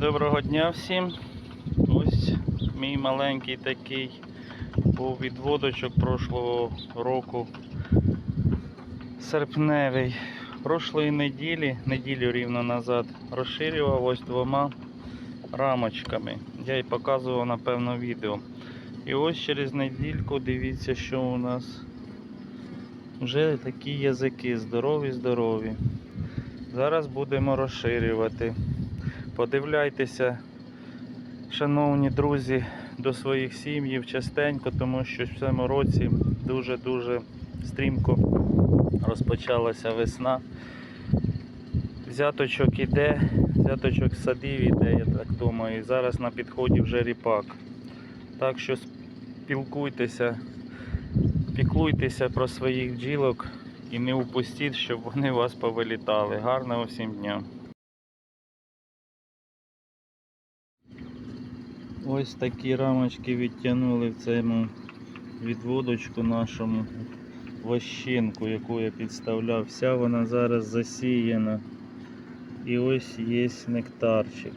Доброго дня всім. Ось мій маленький такий був відводочок прошлого року. Серпневий. Прошлої неділі, неділю рівно назад, розширював ось двома рамочками. Я і показував напевно відео. І ось через недільку дивіться, що у нас вже такі язики здорові-здорові. Зараз будемо розширювати. Подивляйтеся, шановні друзі, до своїх сім'їв частенько, тому що в цьому році дуже-дуже стрімко розпочалася весна. Взяточок іде, взяточок садів іде, я так думаю. І зараз на підході вже ріпак. Так що спілкуйтеся, піклуйтеся про своїх бджілок і не упустіть, щоб вони вас повилітали. Гарного всім дня! Ось такі рамочки відтягнули в цьому відводочку нашому вощинку, яку я підставляв. Вся вона зараз засіяна. І ось є нектарчик.